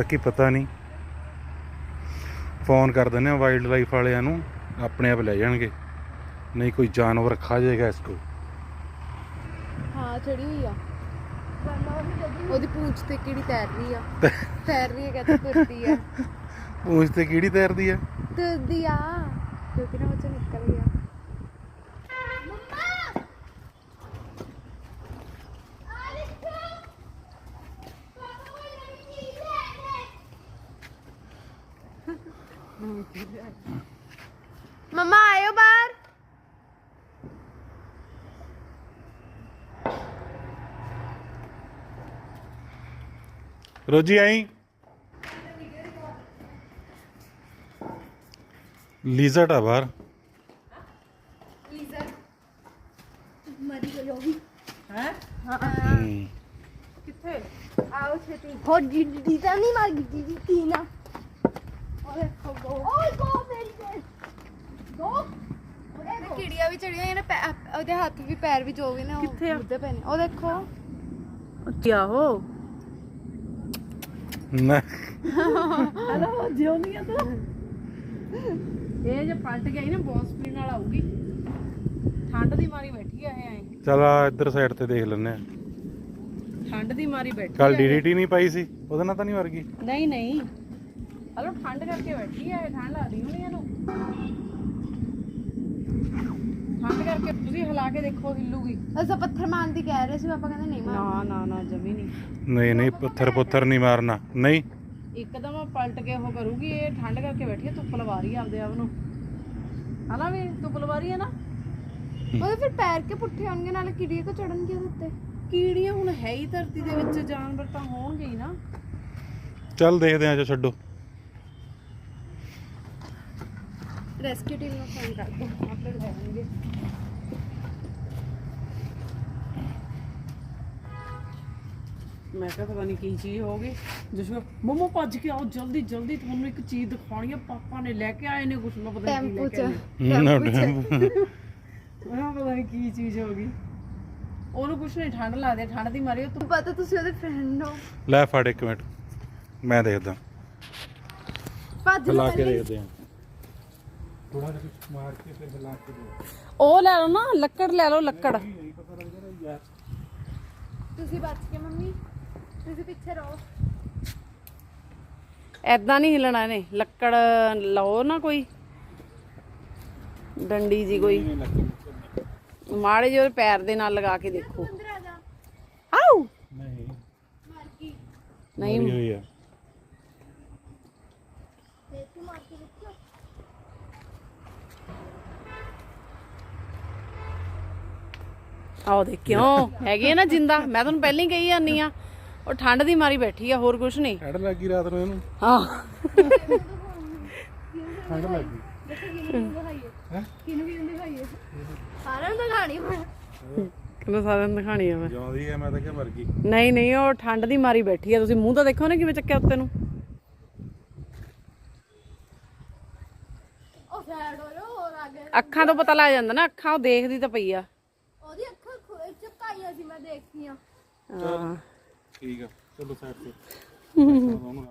ਬਾਕੀ ਪਤਾ ਨਹੀਂ। ਫੋਨ ਕਰ ਦਿੰਦੇ ਆ ਵਾਈਲਡ ਲਾਈਫ ਵਾਲਿਆਂ ਨੂੰ ਆਪਣੇ ਆਪ ਲੈ ਜਾਣਗੇ। ਨਹੀਂ ਕੋਈ ਜਾਨਵਰ ਖਾ ਜਾਏਗਾ ਇਸ ਕੋ ਹਾਂ ਚੜੀ ਹੋਈ ਆ। ਉਹਦੀ ਪੂੰਛ ਤੇ ਕਿਹੜੀ ਤੈਰ ਰਹੀ ਆ। ਤੈਰ ਰਹੀ ਹੈ ਕਹਿੰਦਾ ਤੁਰਦੀ ਆ। ਪੂੰਛ ਤੇ ਕਿਹੜੀ ਤੈਰਦੀ ਆ? ਤੁਰਦੀ ਆ। ਕਿਉਂਕਿ ਨਾ ਉਹ ਚੋਂ ਮਮਾ ਆਇਓ ਬਾਹਰ ਰੋਜੀ ਆਈ ਲੀਜ਼ਰਡ ਆ ਬਾਹਰ ਮਰੀ ਗਈ ਵੀ ਹੈ ਹੂੰ। ਕਿੱਥੇ ਆਓ ਛੇਤੀ ਹੋ ਜਿੱਦੀ ਤਾਂ ਨਹੀਂ ਮਰ ਗਈ ਤੇ ਗੋ ਕਿੜੀਆਂ ਵੀ ਚੜੀਆਂ ਨੇ ਉਹਦੇ ਹੱਥ ਵੀ ਪੈਰ ਵੀ ਜੋ ਵੀ ਨੇ ਉਹ ਕਿੱਥੇ ਆ? ਮੁੱਦੇ ਪਏ ਨੇ। ਉਹ ਦੇਖੋ। ਕੀ ਆਹੋ ਨਾ। ਹਲੋ ਜਿਉਣੀ ਆ ਤੂੰ? ਇਹ ਜੇ ਪਲਟ ਗਈ ਨਾ ਬਹੁਤ ਸਪੀਡ ਨਾਲ ਆਊਗੀ। ਠੰਡ ਦੀ ਮਾਰੀ ਬੈਠੀ ਆ ਇਹ ਐਂ। ਚਲ ਆ ਇੱਧਰ ਸਾਈਡ ਤੇ ਦੇਖ ਲੈਨੇ ਆ। ਠੰਡ ਦੀ ਮਾਰੀ ਬੈਠੀ ਕੱਲ ਆ ਇਹ। ਡੀਡੀਟੀ ਨਹੀਂ ਪਾਈ ਸੀ? ਉਹਦੇ ਨਾਲ ਤਾਂ ਨਹੀਂ ਮਰ ਗਈ ਨਹੀਂ ਨਹੀਂ। ਹਲੋ ਠੰਡ ਕਰਕੇ ਬੈਠੀ ਆ ਇਹ ਠੰਡ ਲੱਗਦੀ ਹੋਣੀ ਇਹਨੂੰ। ਠੰਡ ਕਰਕੇ ਤੁਸੀਂ ਹਿਲਾ ਕੇ ਦੇਖੋ ਹਿੱਲੂਗੀ ਅਸਾਂ ਪੱਥਰ ਮਾਰਨ ਦੀ ਕਹਿ ਰਹੇ ਸੀ ਪਾਪਾ ਕਹਿੰਦੇ ਨਹੀਂ ਮਾਰ ਨਾ ਨਾ ਨਾ ਜਮੀ ਨਹੀਂ। ਨਹੀਂ ਨਹੀਂ ਪੱਥਰ ਪੁੱਥਰ ਨਹੀਂ ਮਾਰਨਾ। ਨਹੀਂ। ਇੱਕਦਮ ਪਲਟ ਕੇ ਉਹ ਕਰੂਗੀ ਇਹ ਠੰਡ ਕਰਕੇ ਬੈਠੀ ਆ ਧੁੱਪ ਲਵਾ ਰਹੀ ਆ ਆਪਦੇ ਆਪ ਨੂੰ। ਹਨਾ ਵੀ ਧੁੱਪ ਲਵਾ ਰਹੀ ਆ ਨਾ। ਉਹਦੇ ਫਿਰ ਪੈਰ ਕੇ ਪੁੱਠੇ ਹੋਣਗੇ ਨਾਲੇ ਕਿੜੀਆਂ ਕੋ ਚੜਨਗੇ ਉਹਦੇ ਉੱਤੇ? ਕੀੜੀਆਂ ਹੁਣ ਹੈ ਹੀ ਧਰਤੀ ਦੇ ਵਿੱਚ ਜਾਨਵਰ ਤਾਂ ਹੋਣਗੇ ਹੀ ਨਾ। ਚੱਲ ਦੇਖਦੇ ਆ ਜੋ ਛੱਡੋ। ਰੈਸਕਿਊ ਟੀਮ ਨੂੰ ਫੋਨ ਕਰ ਦੋ ਆਪੇ ਲੈ ਮੈਂ ਕਿਹਾ ਪਤਾ ਨਹੀਂ ਕੀ ਚੀਜ਼ ਹੋ ਗਈ। ਜਿਸਮੇ ਮੰਮਾ ਭੱਜ ਕੇ ਆਓ ਜਲਦੀ ਜਲਦੀ ਤੁਹਾਨੂੰ ਇੱਕ ਚੀਜ਼ ਦਿਖਾਉਣੀ ਆ। ਪਾਪਾ ਨੇ ਲੈ ਕੇ ਆਏ ਨੇ ਕੁਛ ਮੈਂ ਪਤਾ ਨਹੀਂ ਕੀ ਟੈਂਪੂ ਲੈ ਚ। ਕੇ ਆਏ ਨਾ ਪਤਾ ਨਹੀਂ ਕੀ ਚੀਜ਼ ਉਹਨੂੰ ਕੁਛ ਨਹੀਂ ਠੰਡ ਲੱਗਦੀ ਠੰਡ ਦੀ ਮਾਰੀ ਉਹ ਤੂੰ ਪਤਾ ਤੁਸੀਂ ਉਹਦੇ ਫਰੈਂਡ ਹੋ। ਲੈ ਫੜ ਇੱਕ ਮਿੰਟ ਮੈਂ ਦੇਖਦਾ। ਭੱਜ ਲਓ ਕੇ ਪਹਿਲੇ। ਦੇਖਦੇ ਆ। ਥੋੜਾ ਜਿਹਾ ਮਾਰ ਕੇ ਫਿਰ ਹਿਲਾ ਕੇ ਦੇ ਉਹ ਲੈ ਲਓ ਨਾ ਲੱਕੜ ਲੈ ਲਓ ਲੱਕੜ। ਤੁਸੀਂ ਬਚ ਕੇ ਮੰਮੀ ਤੁਸੀਂ ਪਿੱਛੇ ਰਹੋ। ਐਦਾਂ ਨਹੀਂ ਹਿਲਣਾ ਇਹਨੇ ਲੱਕੜ ਲਓ ਨਾ ਕੋਈ। ਡੰਡੀ ਜੀ ਕੋਈ। ਮਾੜੇ ਜਿਹੇ ਪੈਰ ਦੇ ਨਾਲ ਲਗਾ ਕੇ ਦੇਖੋ। ਅੰਦਰ ਆ ਜਾ। ਆਉ ਨਹੀਂ। ਨਹੀਂ। ਹੋਈ ਆ ਤੇ ਤੂੰ ਮਾਰ ਕੇ ਦੇਖੋ ਆਓ ਦੇਖ ਕਿਉਂ ਹੈਗੇ ਨਾ ਜਿੰਦਾ। ਮੈਂ ਤੁਹਾਨੂੰ ਪਹਿਲਾਂ ਹੀ ਕਹੀ ਜਾਂਦੀ ਆ। ਉਹ ਠੰਡ ਦੀ ਮਾਰੀ ਬੈਠੀ ਆ ਹੋਰ ਕੁਛ ਨਹੀਂ। ਠੰਡ ਲੱਗੀ ਰਾਤ ਨੂੰ ਇਹਨੂੰ। ਹਾਂ। ਠੰਡ ਲੱਗੀ। ਕਿਹਨੂੰ ਦਿਖਾਈਏ ਕਿਹਨੂੰ ਕਿਹਨੂੰ ਦਿਖਾਈਏ ਸਾਰਿਆਂ ਨੂੰ ਦਿਖਾਣੀ ਹੁਣ ਕਹਿੰਦਾ ਸਾਰਿਆਂ ਨੂੰ ਦਿਖਾਣੀ ਆ ਮੈਂ। ਜਿਉਂਦੀ ਐ ਮੈਂ ਤਾਂ ਕਿ ਮਰ ਗਈ। ਨਹੀਂ ਨਹੀਂ ਉਹ ਠੰਡ ਦੀ ਮਾਰੀ ਬੈਠੀ ਆ। ਤੁਸੀਂ ਮੂੰਹ ਤਾਂ ਦੇਖੋ ਨਾ ਕਿਵੇਂ ਚੱਕਿਆ ਉੱਤੇ ਨੂੰ। ਉਹ ਸਾਈਡ ਹੋ ਜਾ ਹੋਰ ਆ ਗਏ ਅੱਖਾਂ ਤੋਂ ਪਤਾ ਲੱਗ ਜਾਂਦਾ ਨਾ ਅੱਖਾਂ ਉਹ ਦੇਖਦੀ ਤਾਂ ਪਈ ਆ। ਉਹਦੀ ਅੱਖਾਂ ਚਪਕਾਈਆਂ ਸੀ ਮੈਂ ਦੇਖੀਆਂ। ਹਾਂ। ਠੀਕ ਆ। ਚਲੋ ਸਾਈਡ ਤੇ।